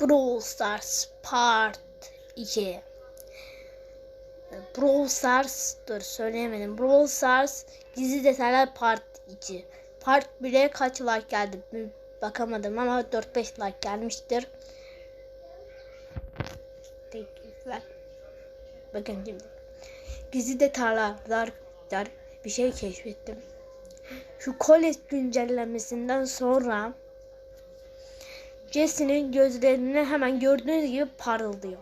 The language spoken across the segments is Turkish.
Brawl Stars Part 2 Brawl Stars dur söyleyemedim. Brawl Stars gizli detaylar Part 2 Part 1'e kaç like geldi bakamadım ama 4-5 like gelmiştir. Bakın şimdi. Gizli detaylar bir şey keşfettim. Şu Coles güncellemesinden sonra Jesse'nin gözlerini hemen gördüğünüz gibi parlıyor.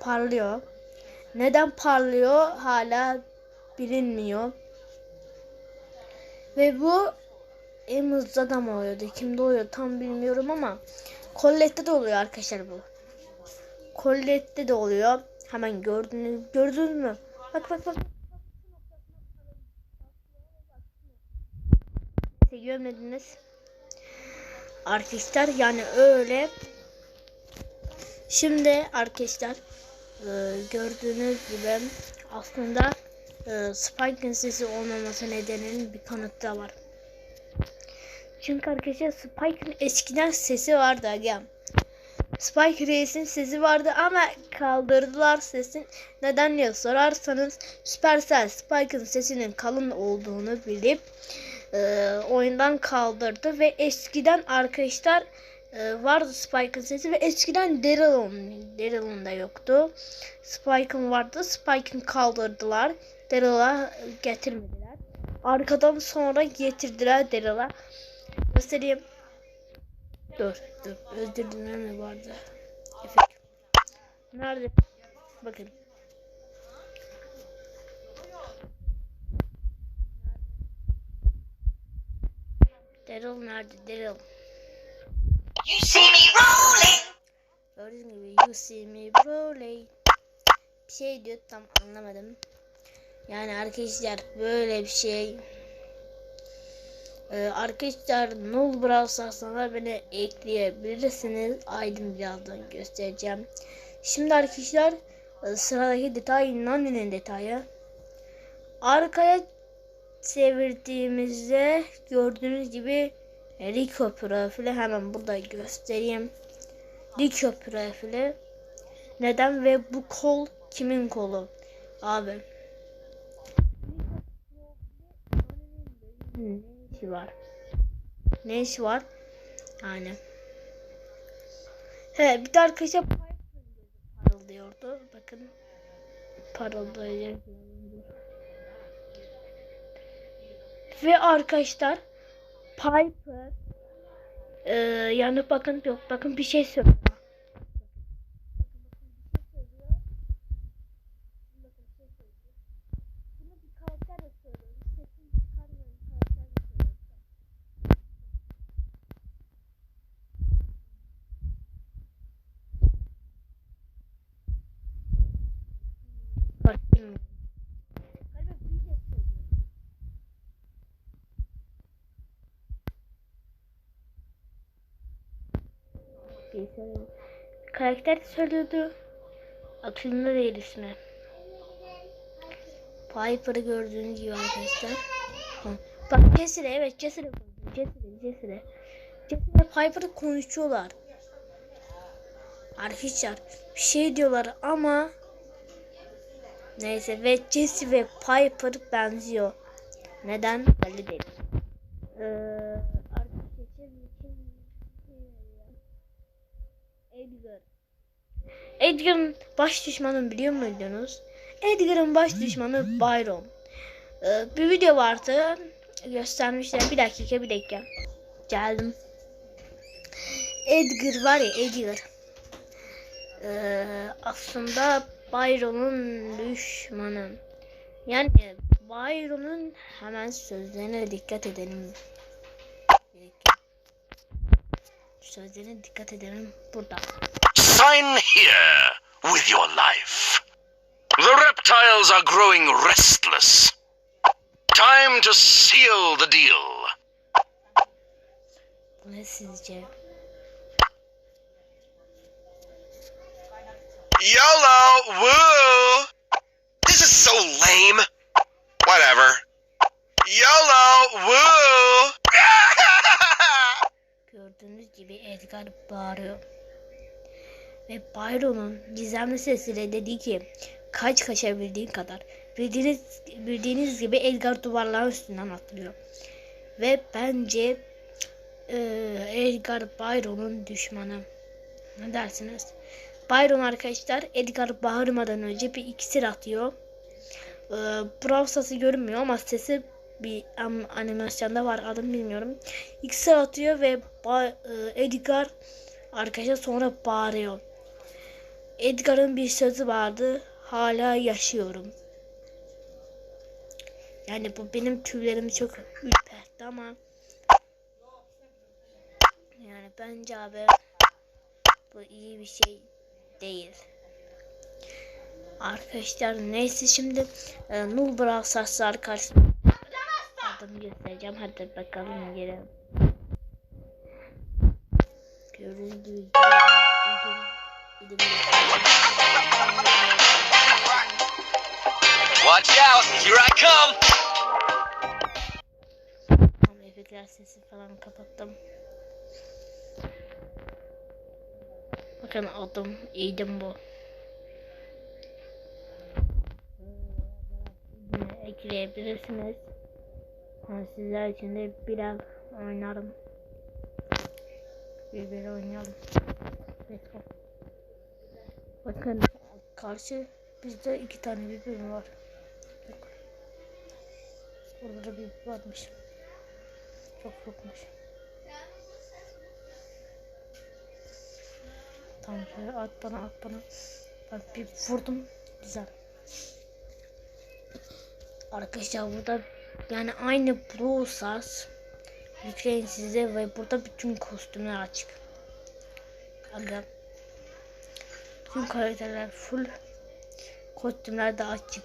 Parlıyor. Neden parlıyor hala bilinmiyor. Ve bu Amaz'da da mı oluyordu? Kimde oluyor tam bilmiyorum ama Colette'de de oluyor arkadaşlar bu. Colette'de de oluyor. Hemen gördünüz, gördünüz mü? Bak bak bak. Görmediniz. Arkadaşlar yani öyle. Şimdi arkadaşlar e, gördüğünüz gibi aslında e, Spike'ın sesi olmaması nedeninin bir kanıtı da var. Çünkü arkadaşlar Spike'ın eskiden sesi vardı aga. Spike Reis'in sesi vardı ama kaldırdılar sesin. Neden diye sorarsanız Supercell Spike'ın sesinin kalın olduğunu bilip e, oyundan kaldırdı ve eskiden arkadaşlar e, vardı Spike'ın sesi ve eskiden Daryl'ın Daryl'ın da yoktu. Spike'ın vardı. Spike'ın kaldırdılar. Daryl'a getirmediler. Arkadan sonra getirdiler Daryl'a. Göstereyim. Dur dur. Özür dilerim vardı. Efekt. Nerede? Bakın. Daryl nerede? Daryl. You see me rolling. Gördüğünüz gibi you see me rolling. Bir şey diyor tam anlamadım. Yani arkadaşlar böyle bir şey. Ee, arkadaşlar Null Brawl sana beni ekleyebilirsiniz. Aydın birazdan göstereceğim. Şimdi arkadaşlar e, sıradaki detay Nani'nin detayı. Arkaya çevirdiğimizde gördüğünüz gibi Rico profili hemen burada göstereyim. Rico profili. Neden ve bu kol kimin kolu? Abi. Ne işi var? Ne işi var? Yani. He bir de arkadaşlar parıldıyordu. Bakın. Parıldayacak. Ve arkadaşlar Piper ee, yani bakın yok bakın bir şey söylüyor. Bakın. Karakter söylüyordu. Aklımda değil ismi. Piper'ı gördüğünüz gibi arkadaşlar. Bak Jesse'le evet Jesse'le Jesse'le Jesse'le Jesse'le Piper'ı konuşuyorlar. Arkadaşlar bir şey diyorlar ama neyse ve Jesse ve Piper benziyor. Neden belli değil. Ee, Edgar. Edgar'ın baş düşmanı biliyor muydunuz? Edgar'ın baş düşmanı Byron. Ee, bir video vardı. Göstermişler. Bir dakika bir dakika. Geldim. Edgar var ya Edgar. Ee, aslında Byron'un düşmanı. Yani Byron'un hemen sözlerine dikkat edelim. Sözlerine dikkat edelim burada. Sign here with your life. The reptiles are growing restless. Time to seal the deal. Bu ne sizce? YOLO! Woo! Ve Byron'un gizemli sesiyle dedi ki kaç kaçabildiğin kadar. Bildiğiniz, bildiğiniz gibi Edgar duvarların üstünden atlıyor. Ve bence e, Edgar Byron'un düşmanı. Ne dersiniz? Byron arkadaşlar Edgar bağırmadan önce bir iksir atıyor. Ee, Brawl görünmüyor ama sesi bir animasyonda var adım bilmiyorum. İksir atıyor ve ba- e, Edgar arkadaşlar sonra bağırıyor. Edgar'ın bir sözü vardı. Hala yaşıyorum. Yani bu benim tüylerimi çok ürpertti ama yani bence abi bu iyi bir şey değil. Arkadaşlar neyse şimdi e, Null Brawl Stars'ı arkadaşlar adını göstereceğim. Hadi bakalım gelin. Gördüğünüz gibi Watch out, here I come! Tamam efektler sesi falan kapattım. Bakın adım idim bu. Ekleyebilirsiniz. Ben sizler için de biraz oynarım. Bir bir oynayalım. Go. Bakın karşı bizde iki tane bölüm var. Yok. Orada da varmış. Çok yokmuş. Tamam şöyle at bana at bana. Bak bir vurdum. Güzel. Arkadaşlar burada yani aynı Brawl Stars yükleyin size ve burada bütün kostümler açık. Aga. Tüm karakterler full. Kostümler de açık.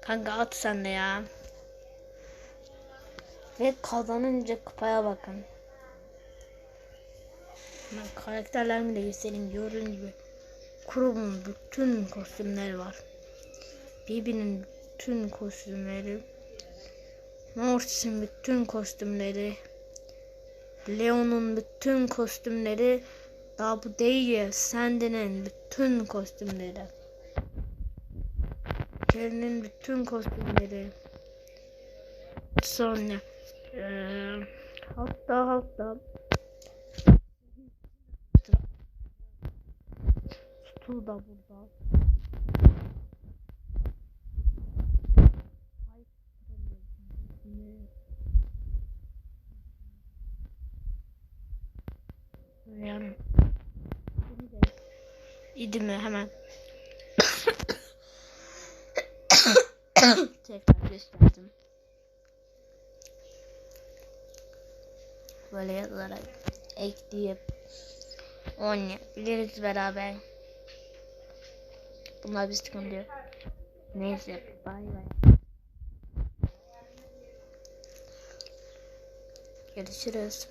Kanka at sen de ya. Ve kazanınca kupaya bakın. Ben karakterlerimi de göstereyim. Gördüğünüz gibi Kurum'un bütün kostümleri var. Bibi'nin bütün kostümleri. Mortis'in bütün kostümleri. Leon'un bütün kostümleri. Daha bu değil ya. Sandy'nin bütün kostümleri. Jerry'nin bütün kostümleri. Sonra eee hatta hatta da burada. Ay, Yani İdi mi hemen tekrar gösterdim. Böyle yazarak ekleyip oynayabiliriz beraber. Bunlar bir sıkıntı yok. Neyse bay bay. Görüşürüz.